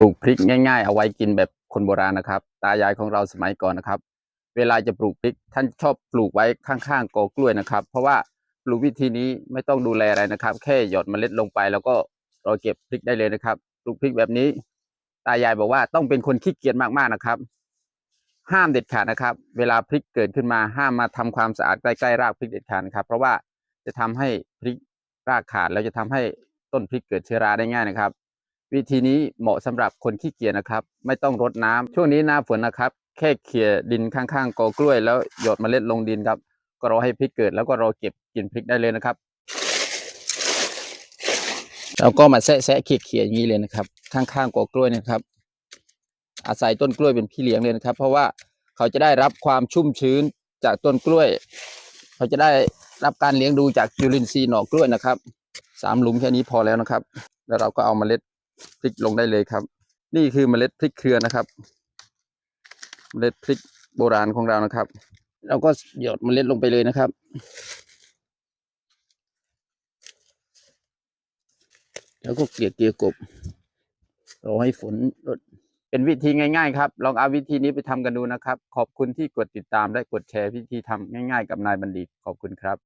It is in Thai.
ปลูกพริกง่ายๆ เอาไว้กินแบบคนโบราณนะครับ ตายายของเราสมัยก่อนนะครับ เวลาจะปลูกพริกท่านชอบปลูกไว้ข้างๆกอกล้วยนะครับ เพราะว่าปลูกวิธีนี้ไม่ต้องดูแลอะไรนะครับ แค่หยอดเมล็ดลงไป แล้วก็รอเก็บพริกได้เลยนะครับ ปลูกพริกแบบนี้ ตายายบอกว่าต้องเป็นคนขี้เกียจมากๆนะครับ ห้ามเด็ดขาดนะครับ เวลาพริกเกิดขึ้นมาห้ามมาทำความสะอาดใกล้ๆรากพริกเด็ดขาดนะครับ เพราะว่าจะทำให้พริกรากขาดแล้วจะทำให้ต้นพริกเกิดเชื้อราได้ง่ายนะครับ วิธีนี้เหมาะสำหรับคนขี้เกียจนะครับ ไม่ต้องรดน้ำช่วงนี้หน้าฝนนะครับ แค่เขี่ยดินข้างๆกอกล้วย แล้วหยดเมล็ดลงดินครับ ก็รอให้พริกเกิดแล้วก็รอเก็บกินพริกได้เลยนะครับแล้วก็มาแซะแซะๆเขี่ยๆอย่างนี้เลยนะครับ ข้างๆกอกล้วยนะครับ อาศัยต้นกล้วยเป็นพี่เลี้ยงเลยนะครับ เพราะว่าเขาจะได้รับความชุ่มชื้นจากต้นกล้วย เขาจะได้รับการเลี้ยงดูจากจุลินทรีย์หน่อกล้วยนะครับสามหลุมแค่นี้พอแล้วนะครับ แล้วเราก็เอาเมล็ด พริกลงได้เลยครับ นี่คือเมล็ดพริกเครือนะครับ เมล็ดพริกโบราณของเรานะครับ เราก็หยดเมล็ดลงไปเลยนะครับแล้วก็เกลี่ยเกลี่ยกบรอให้ฝนลดเป็นวิธีง่าย ๆ ครับ ลองเอาวิธีนี้ไปทำกันดูนะครับ ขอบคุณที่กดติดตามและกดแชร์วิธีทำง่าย ๆ กับนายบัณฑิตขอบคุณครับ